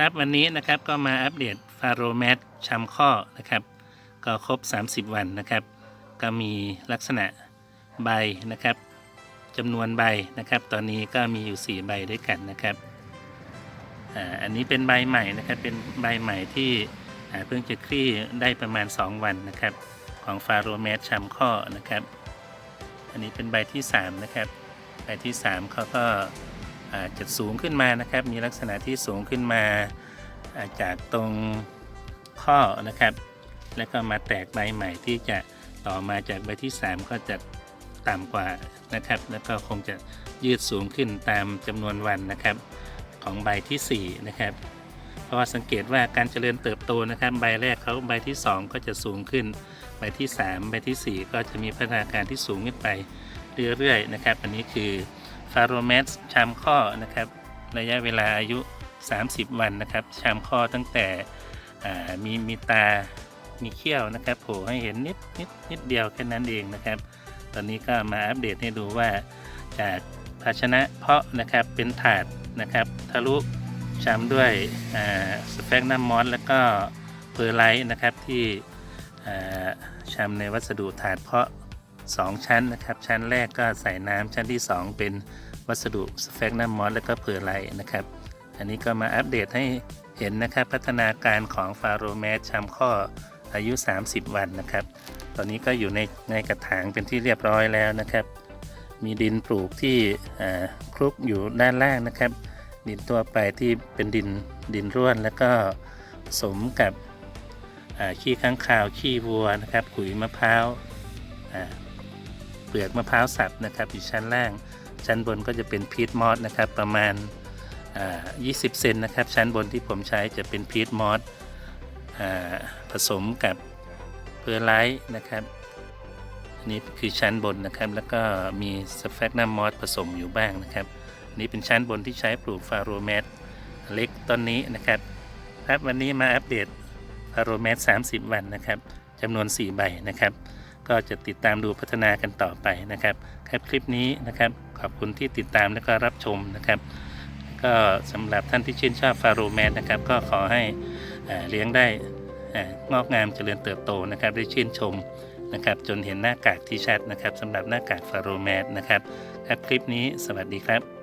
ครับวันนี้นะครับก็มาอัปเดตฟาโรแมทชำข้อนะครับ ก็ครบ 30 วันนะครับ ก็มีลักษณะใบนะครับจำนวนใบนะครับ ตอนนี้ก็มีอยู่ 4 ใบด้วยกันนะครับอ่าอันนี้เป็นใบใหม่นะครับเป็นใบใหม่ที่เพิ่งจะคลี่ได้ประมาณ 2 วันนะครับ ของฟาโรแมทชำข้อนะครับ อันนี้เป็นใบที่ 3 นะครับ ใบที่ 3เขาก็ จะสูงขึ้นมานะครับ มีลักษณะที่สูงขึ้นมาอาจากตรงข้อนะครับ แล้วก็มาแตกใบใหม่ที่จะต่อมาจากใบที่ 3 ก็จะต่ำกว่านะครับ แล้วก็คงจะยืดสูงขึ้นตามจำนวนวันนะครับของใบทีสี่4นะครับ เพราะว่าสังเกตว่าการเจริญเติบโตนะครับ ใบแรกเขาใบที่ 2 ก็จะสูงขึ้น ใบที่ 3 ใบทีสี่4 ก็จะมีพัฒนาการที่สูงขึ้นไปเรื่อยๆนะครับ อันนี้คือ ฟาโรแมสชามข้อนะครับ ระยะเวลาอายุ 30 วันนะครับ ชามข้อตั้งแต่มีมีตา มีเขี้ยวนะครับโผล่ให้เห็นนิดนิดนิดเดียวแค่นั้นเองนะครับ ตอนนี้ก็มาอัปเดตให้ดูว่าจากภาชนะเพาะนะครับเป็นถาดนะครับทะลุชามด้วยสเปกนัมมอสแล้วก็เพอร์ไลท์นะครับที่ชามในวัสดุถาดเพาะ 2 ชั้นนะครับ ชั้นแรกก็ใส่น้ำชั้นที่ 2 เป็นวัสดุสเปกนัมมอสแล้วก็เพอร์ไลนะครับ อันนี้ก็มาอัปเดตให้เห็นนะครับ พัฒนาการของฟาโรแมสชามข้ออายุ 30 วันนะครับ ตอนนี้ก็อยู่ในในกระถางเป็นที่เรียบร้อยแล้วนะครับ มีดินปลูกที่คลุกอยู่ด้านล่างนะครับ ดินตัวไปที่เป็นดินดินร่วน แล้วก็ผสมกับขี้ค้างคาวขี้วัวนะครับขุยมะพร้าวอ่า ลือกมะพร้าวสับนะครับอยู่ชั้นล่าง ชั้นบนก็จะเป็นพีทมอสนะครับประมาณ 20 เซนนะครับ ชั้นบนที่ผมใช้จะเป็นพีทมอสผสมกับเพอร์ไลท์นะครับนนี้คือชั้นบนนะครับ แล้วก็มีสแฟกนัมมอสผสมอยู่บ้างนะครับนนี้เป็นชั้นบนที่ใช้ปลูกฟาโรแมตเล็กต้นนี้นะครับ ครับวันนี้มาอัปเดตฟาโรแมต30 วันนะครับจำนวน 4 ใบนะครับ ก็จะติดตามดูพัฒนากันต่อไปนะครับครับคลิปนี้นะครับขอบคุณที่ติดตามและก็รับชมนะครับ ก็สำหรับท่านที่ชื่นชอบฟาโรแมตนะครับ ก็ขอให้เลี้ยงได้งอกงามเจริญเติบโตนะครับ ได้ชื่นชมนะครับจนเห็นหน้ากากที่ชัดนะครับสำหรับหน้ากากฟาโรแมสนะครับครับคลิปนี้สวัสดีครับ